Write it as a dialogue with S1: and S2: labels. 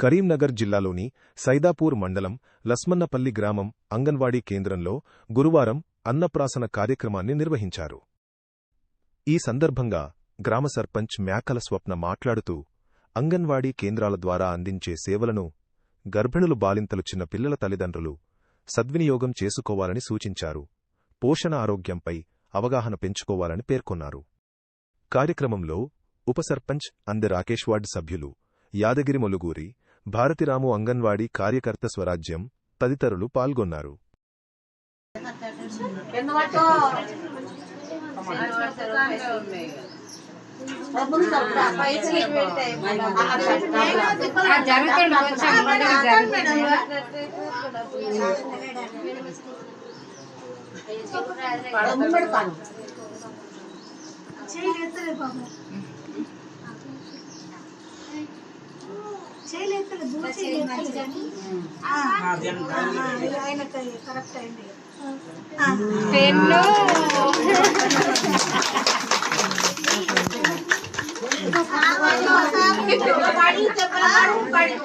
S1: కరీంనగర్ జిల్లాలోని సైదాపూర్ మండలం లస్మన్నపల్లి గ్రామం అంగన్వాడీ కేంద్రంలో గురువారం అన్నప్రాసన కార్యక్రమాన్ని నిర్వహించారు. ఈ సందర్భంగా గ్రామ సర్పంచ్ మేకల స్వప్న మాట్లాడుతూ అంగన్వాడీ కేంద్రాల ద్వారా అందించే సేవలను గర్భిణులు బాలింతలు చిన్న పిల్లల తల్లిదండ్రులు సద్వినియోగం చేసుకోవాలని సూచించారు. పోషణ ఆరోగ్యంపై అవగాహన పెంచుకోవాలని పేర్కొన్నారు. కార్యక్రమంలో ఉపసర్పంచ్ అందె రాకేష్ సభ్యులు యాదగిరి మొలుగూరి భారతిరాము అంగన్వాడీ కార్యకర్త స్వరాజ్యం తదితరులు పాల్గొన్నారు.
S2: చేయలేదు బాబు చేయలేదు దూరం చేయలేదు కానీ ఆయన కరెక్ట్ అయింది
S3: పెన్ను
S2: పడి చెప్పాలి పడి